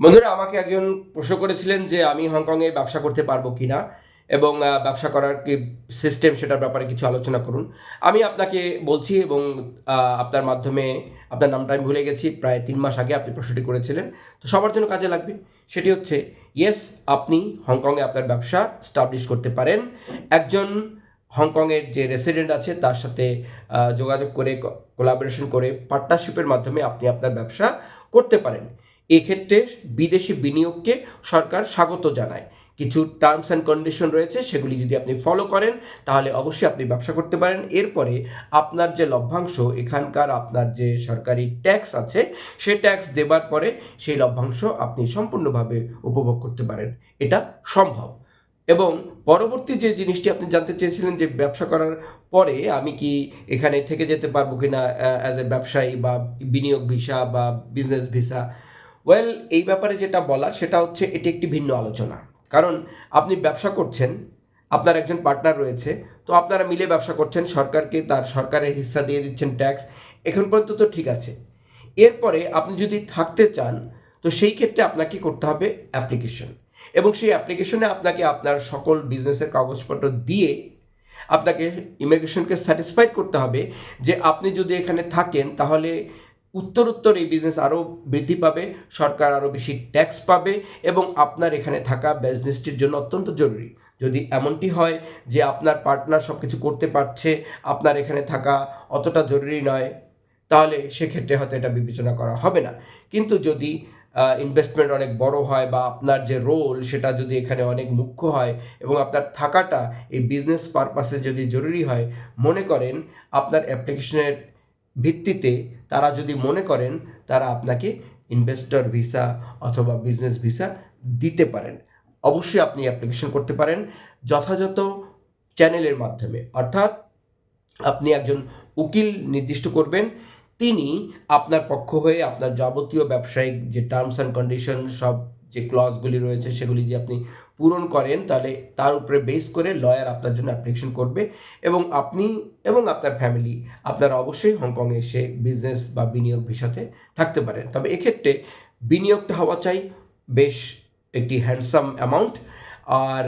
বন্ধুরা, আমাকে একজন প্রশ্ন করেছিলেন যে আমি হংকংয়ে ব্যবসা করতে পারব কি না এবং ব্যবসা করার কি সিস্টেম সেটার ব্যাপারে কিছু আলোচনা করুন। আমি আপনাকে বলছি এবং আপনার মাধ্যমে আপনার নামটা আমি ভুলে গেছি, প্রায় তিন মাস আগে আপনি প্রশ্নটি করেছিলেন। তো সবার জন্য কাজে লাগবে। সেটি হচ্ছে ইয়েস আপনি হংকংয়ে আপনার ব্যবসা স্টাবলিশ করতে পারেন। একজন হংকংয়ের যে রেসিডেন্ট আছে, তার সাথে যোগাযোগ করে কোলাবোরেশন করে পার্টনারশিপের মাধ্যমে আপনি আপনার ব্যবসা করতে পারেন। এক্ষেত্রে বিদেশি বিনিয়োগকে সরকার স্বাগত জানায়। কিছু টার্মস অ্যান্ড কন্ডিশন রয়েছে, সেগুলি যদি আপনি ফলো করেন, তাহলে অবশ্যই আপনি ব্যবসা করতে পারেন। এরপরে আপনার যে লভ্যাংশ, এখানকার আপনার যে সরকারি ট্যাক্স আছে, সে ট্যাক্স দেবার পরে সেই লভ্যাংশ আপনি সম্পূর্ণভাবে উপভোগ করতে পারেন। এটা সম্ভব। এবং পরবর্তী যে জিনিসটি আপনি জানতে চেয়েছিলেন যে ব্যবসা করার পরে আমি কি এখানে থেকে যেতে পারব কি না অ্যাজ এ ব্যবসায়ী বা বিনিয়োগ ভিসা বা বিজনেস ভিসা ওয়েল এই ব্যাপারে যেটা বলার, সেটা হচ্ছে এটি একটি ভিন্ন আলোচনা। কারণ আপনি ব্যবসা করছেন, আপনার একজন পার্টনার রয়েছে, তো আপনারা মিলে ব্যবসা করছেন, সরকারকে তার সরকারের হিস্সা দিয়ে দিচ্ছেন ট্যাক্স এখন পর্যন্ত তো ঠিক আছে। এরপরে আপনি যদি থাকতে চান, তো সেই ক্ষেত্রে আপনাকে করতে হবে অ্যাপ্লিকেশন এবং সেই অ্যাপ্লিকেশনে আপনাকে আপনার সকল বিজনেসের কাগজপত্র দিয়ে আপনাকে ইমিগ্রেশনকে স্যাটিসফাইড করতে হবে যে আপনি যদি এখানে থাকেন, তাহলে উত্তর উত্তর এই বিজনেস আরও বৃদ্ধি পাবে, সরকার আরও বেশি ট্যাক্স পাবে এবং আপনার এখানে থাকা বিজনেসটির জন্য অত্যন্ত জরুরি। যদি এমনটি হয় যে আপনার পার্টনার সব কিছু করতে পারছে, আপনার এখানে থাকা অতটা জরুরি নয়, তাহলে সেক্ষেত্রে হয়তো এটা বিবেচনা করা হবে না। কিন্তু যদি ইনভেস্টমেন্ট অনেক বড় হয় বা আপনার যে রোল সেটা যদি এখানে অনেক মুখ্য হয় এবং আপনার থাকাটা এই বিজনেস পারপাসে যদি জরুরি হয়, মনে করেন আপনার অ্যাপ্লিকেশনের ভিত্তিতে তারা যদি মনে করেন, তারা আপনাকে ইনভেস্টর ভিসা অথবা বিজনেস ভিসা দিতে পারেন। অবশ্যই আপনি অ্যাপ্লিকেশন করতে পারেন যথাযথ চ্যানেলের মাধ্যমে। অর্থাৎ আপনি একজন উকিল নির্দিষ্ট করবেন, তিনি আপনার পক্ষ হয়ে আপনার যাবতীয় ব্যবসায়িক যে টার্মস অ্যান্ড কন্ডিশন সব যে ক্লজগুলি রয়েছে সেগুলি যদি আপনি পূরণ করেন, তাহলে তার উপরে বেস করে লয়ার আপনার জন্য অ্যাপ্লিকেশন করবে এবং আপনি এবং আপনার ফ্যামিলি আপনারা অবশ্যই হংকংয়ে এসে বিজনেস বা বিনিয়োগ ভিসাতে থাকতে পারেন। তবে এক্ষেত্রে বিনিয়োগটা হওয়া চাই বেশ একটি হ্যান্ডসাম অ্যামাউন্ট আর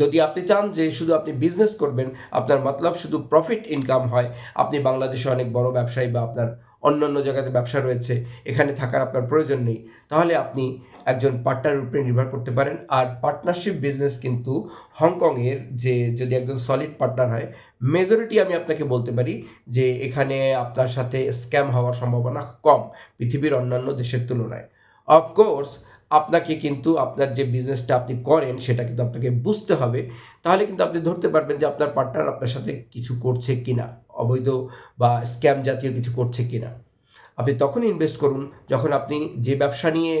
যদি আপনি চান যে শুধু আপনি বিজনেস করবেন, আপনার মতলব শুধু প্রফিট ইনকাম হয়, আপনি বাংলাদেশে অনেক বড় ব্যবসায়ী বা আপনার অন্য অন্য জায়গাতে ব্যবসা রয়েছে, এখানে থাকার আপনার প্রয়োজন নেই, তাহলে আপনি একজন পার্টনার উপরে নির্ভর করতে পারেন। আর পার্টনারশিপ বিজনেস কিন্তু হংকংয়ের যে যদি একজন সলিড পার্টনার হয় মেজরিটি আমি আপনাকে বলতে পারি যে এখানে আপনার সাথে স্ক্যাম হওয়ার সম্ভাবনা কম, পৃথিবীর অন্যান্য দেশের তুলনায়। অফকোর্স আপনাকে কিন্তু আপনার যে বিজনেসটা আপনি করেন, সেটা কিন্তু আপনাকে বুঝতে হবে। তাহলে কিন্তু আপনি ধরতে পারবেন যে আপনার পার্টনার আপনার সাথে কিছু করছে কি না অবৈধ বা স্ক্যাম জাতীয় কিছু করছে কি না আপনি তখন ইনভেস্ট করুন, যখন আপনি যে ব্যবসা নিয়ে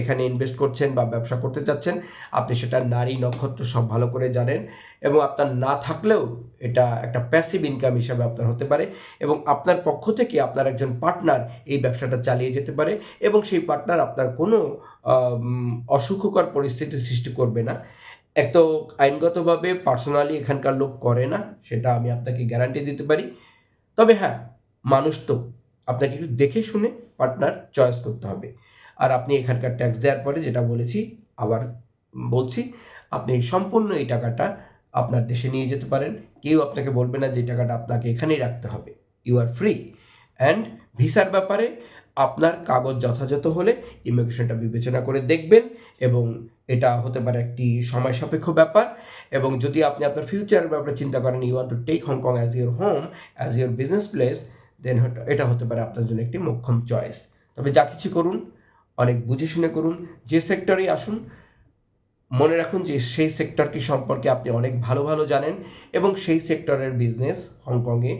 এখানে ইনভেস্ট করছেন বা ব্যবসা করতে চাচ্ছেন, আপনি সেটা নারী নক্ষত্র সব ভালো করে জানেন এবং আপনার না থাকলেও এটা একটা প্যাসিভ ইনকাম হিসাবে আপনার হতে পারে এবং আপনার পক্ষ থেকে আপনার একজন পার্টনার এই ব্যবসাটা চালিয়ে যেতে পারে এবং সেই পার্টনার আপনার কোনো অসুখকর পরিস্থিতি সৃষ্টি করবে না। এক তো আইনগতভাবে পার্সোনালি এখানকার লোক করে না, সেটা আমি আপনাকে গ্যারান্টি দিতে পারি। তবে হ্যাঁ মানুষ তো, আপনাকে একটু দেখে শুনে পার্টনার চয়েস করতে হবে। আর আপনি এখানকার ট্যাক্স দেওয়ার পরে যেটা বলেছি, আবার বলছি, আপনি সম্পূর্ণ এই টাকাটা আপনার দেশে নিয়ে যেতে পারেন। কেউ আপনাকে বলবে না যে টাকাটা আপনাকে এখানেই রাখতে হবে। ইউ আর ফ্রি অ্যান্ড ভিসার ব্যাপারে আপনার কাগজ যথাযথ হলে ইমিগ্রেশনটা বিবেচনা করে দেখবেন এবং এটা হতে পারে একটি সময় সাপেক্ষ ব্যাপার এবং যদি আপনি আপনার ফিউচারের ব্যাপারে চিন্তা করেন you want to take Hong Kong as your home as your business place then এটা হতে পারে আপনার জন্য একটি মোক্ষম চয়েস তবে যা কিছু করুন অনেক বুঝে শুনে করুন, যে সেক্টরেই আসুন, মনে রাখুন যে সেই সেক্টরটি সম্পর্কে আপনি অনেক ভালো ভালো জানেন এবং সেই সেক্টরের বিজনেস হংকংয়ে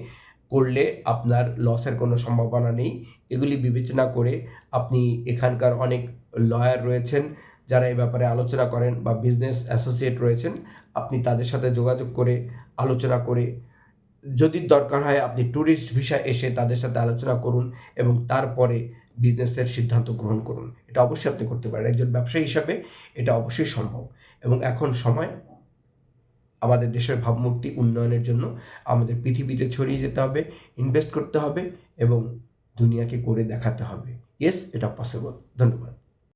করলে আপনার লসের কোনো সম্ভাবনা নেই। এগুলি বিবেচনা করে আপনি এখানকার অনেক লয়ার রয়েছেন, যারা এই ব্যাপারে আলোচনা করেন বা বিজনেস অ্যাসোসিয়েট রয়েছেন, আপনি তাদের সাথে যোগাযোগ করে আলোচনা করে, যদি দরকার হয় আপনি ট্যুরিস্ট ভিসা এসে তাদের সাথে আলোচনা করুন এবং তারপরে বিজনেসের সিদ্ধান্ত গ্রহণ করুন। এটা অবশ্যই আপনি করতে পারেন। একজন ব্যবসায়ী হিসাবে এটা অবশ্যই সম্ভব। এবং এখন সময় আমাদের দেশের ভাবমূর্তি উন্নয়নের জন্য আমাদের পৃথিবীতে ছড়িয়ে যেতে হবে ইনভেস্ট করতে হবে এবং দুনিয়াকে করে দেখাতে হবে। ইয়েস এটা পসিবল ধন্যবাদ।